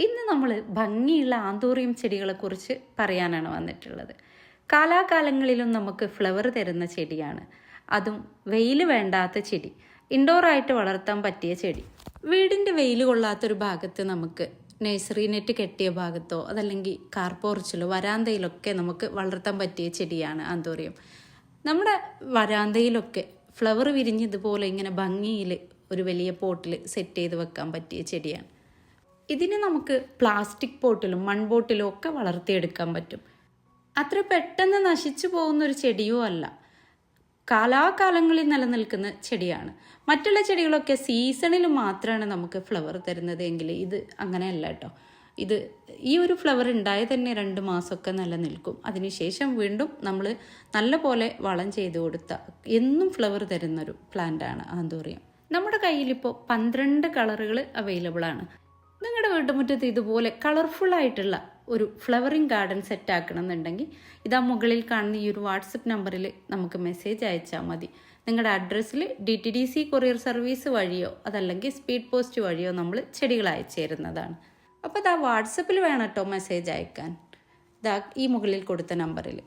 ഇന്ന് നമ്മൾ ഭംഗിയുള്ള ആന്തോറിയം ചെടികളെക്കുറിച്ച് പറയാനാണ് വന്നിട്ടുള്ളത്. കാലാകാലങ്ങളിലും നമുക്ക് ഫ്ലവർ തരുന്ന ചെടിയാണ്. അതും വെയിൽ വേണ്ടാത്ത ചെടി. ഇൻഡോറായിട്ട് വളർത്താൻ പറ്റിയ ചെടി. വീടിന്റെ വെയിൽ കൊള്ളാത്തൊരു ഭാഗത്ത് നമുക്ക് നഴ്സറി നെറ്റ് കെട്ടിയ ഭാഗത്തോ അതല്ലെങ്കിൽ കാർപോർച്ചിലോ വരാന്തയിലൊക്കെ നമുക്ക് വളർത്താൻ പറ്റിയ ചെടിയാണ് ആന്തോറിയം. നമ്മുടെ വരാന്തയിലൊക്കെ ഫ്ലവർ വിരിഞ്ഞതുപോലെ ഇങ്ങനെ ഭംഗിയിൽ ഒരു വലിയ പോട്ടിൽ സെറ്റ് ചെയ്ത് വെക്കാൻ പറ്റിയ ചെടിയാണ്. ഇതിനെ നമുക്ക് പ്ലാസ്റ്റിക് പോട്ടിലും മൺബോട്ടിലും ഒക്കെ വളർത്തിയെടുക്കാൻ പറ്റും. അത്ര പെട്ടെന്ന് നശിച്ചു പോകുന്ന ഒരു ചെടിയോ അല്ല. കാലാകാലങ്ങളിൽ നിലനിൽക്കുന്ന ചെടിയാണ്. മറ്റുള്ള ചെടികളൊക്കെ സീസണിൽ മാത്രമാണ് നമുക്ക് ഫ്ലവർ തരുന്നത് എങ്കിൽ ഇത് അങ്ങനെയല്ല കേട്ടോ. ഇത് ഈ ഒരു ഫ്ലവർ ഉണ്ടായ തന്നെ രണ്ട് മാസമൊക്കെ നിലനിൽക്കും. അതിനുശേഷം വീണ്ടും നമ്മൾ നല്ല പോലെ വളം ചെയ്ത് കൊടുത്ത എന്നും ഫ്ലവർ തരുന്നൊരു പ്ലാന്റാണ് ആന്തോറിയം. നമ്മുടെ കയ്യിലിപ്പോൾ പന്ത്രണ്ട് കളറുകൾ അവൈലബിൾ ആണ്. നിങ്ങളുടെ വീട്ടുമുറ്റത്ത് ഇതുപോലെ കളർഫുൾ ആയിട്ടുള്ള ഒരു ഫ്ലവറിങ് ഗാർഡൻ സെറ്റ് ആക്കണം എന്നുണ്ടെങ്കിൽ ഇതാ മുകളിൽ കാണുന്ന ഈ ഒരു വാട്സപ്പ് നമ്പറിൽ നമുക്ക് മെസ്സേജ് അയച്ചാൽ മതി. നിങ്ങളുടെ അഡ്രസ്സിൽ D T D C courier service വഴിയോ അതല്ലെങ്കിൽ സ്പീഡ് പോസ്റ്റ് വഴിയോ നമ്മൾ ചെടികൾ അയച്ചു തരുന്നതാണ്. അപ്പോൾ ഇതാ വാട്സപ്പിൽ വേണം കേട്ടോ മെസ്സേജ് അയക്കാൻ. ഇതാ ഈ മുകളിൽ കൊടുത്ത നമ്പറിൽ